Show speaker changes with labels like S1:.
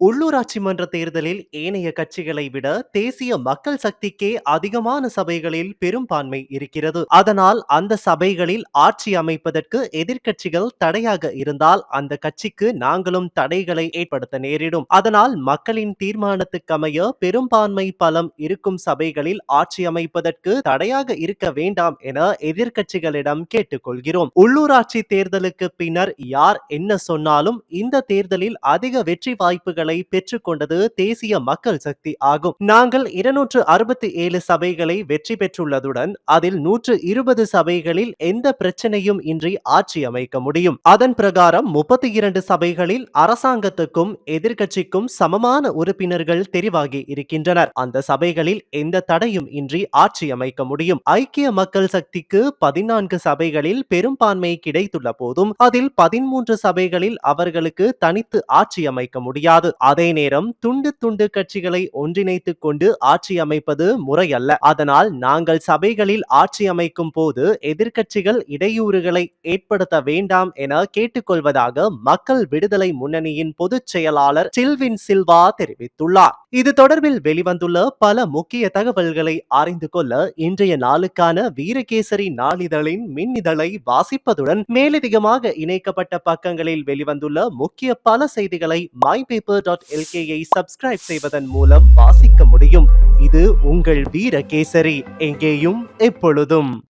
S1: உள்ளூராட்சி மன்ற தேர்தலில் ஏனைய கட்சிகளை விட தேசிய மக்கள் சக்திக்கே அதிகமான சபைகளில் பெரும்பான்மை இருக்கிறது. அதனால் அந்த சபைகளில் ஆட்சி அமைப்பதற்கு எதிர்க்கட்சிகள் தடையாக இருந்தால் அந்த கட்சிக்கு நாங்களும் தடைகளை ஏற்படுத்த நேரிடும். அதனால் மக்களின் தீர்மானத்துக்கமைய பெரும்பான்மை பலம் இருக்கும் சபைகளில் ஆட்சி அமைப்பதற்கு தடையாக இருக்க வேண்டாம் என எதிர்க்கட்சிகளிடம் கேட்டுக்கொள்கிறோம். உள்ளூராட்சி தேர்தலுக்கு பின்னர் யார் என்ன சொன்னாலும் இந்த தேர்தலில் அதிக வெற்றி வாய்ப்புகள் பெற்றுக்கொண்டது தேசிய மக்கள் சக்தி ஆகும். நாங்கள் இருநூற்று அறுபத்தி ஏழு சபைகளை வெற்றி பெற்றுள்ளதுடன் அதில் நூற்று இருபது சபைகளில் எந்த பிரச்சனையும் இன்றி ஆட்சி அமைக்க முடியும். அதன் பிரகாரம் முப்பத்தி இரண்டு சபைகளில் அரசாங்கத்துக்கும் எதிர்கட்சிக்கும் சமமான உறுப்பினர்கள் தெரிவாகி இருக்கின்றனர். அந்த சபைகளில் எந்த தடையும் இன்றி ஆட்சி அமைக்க முடியும். ஐக்கிய மக்கள் சக்திக்கு பதினான்கு சபைகளில் பெரும்பான்மை கிடைத்துள்ள போதும் அதில் பதிமூன்று சபைகளில் அவர்களுக்கு தனித்து ஆட்சி அமைக்க முடியாது. அதே நேரம் துண்டு துண்டு கட்சிகளை ஒன்றிணைத்துக் கொண்டு ஆட்சி அமைப்பது முறையல்ல. அதனால் நாங்கள் சபைகளில் ஆட்சி அமைக்கும் போது எதிர்கட்சிகள் இடையூறுகளை ஏற்படுத்த வேண்டாம் என கேட்டுக்கொள்வதாக மக்கள் விடுதலை முன்னணியின் பொதுச் செயலாளர் சில்வின் சில்வா தெரிவித்துள்ளார். இது தொடர்பில் வெளிவந்துள்ள பல முக்கிய தகவல்களை அறிந்து கொள்ள இன்றைய நாளுக்கான வீரகேசரி நாளிதழின் மின்னிதழை வாசிப்பதுடன் மேலதிகமாக இணைக்கப்பட்ட பக்கங்களில் வெளிவந்துள்ள முக்கிய பல செய்திகளை மை பேப்பர் டாட் எல்கேயை சப்ஸ்கிரைப் செய்வதன் மூலம் வாசிக்க முடியும். இது உங்கள் வீர கேசரி எங்கேயும் எப்பொழுதும்.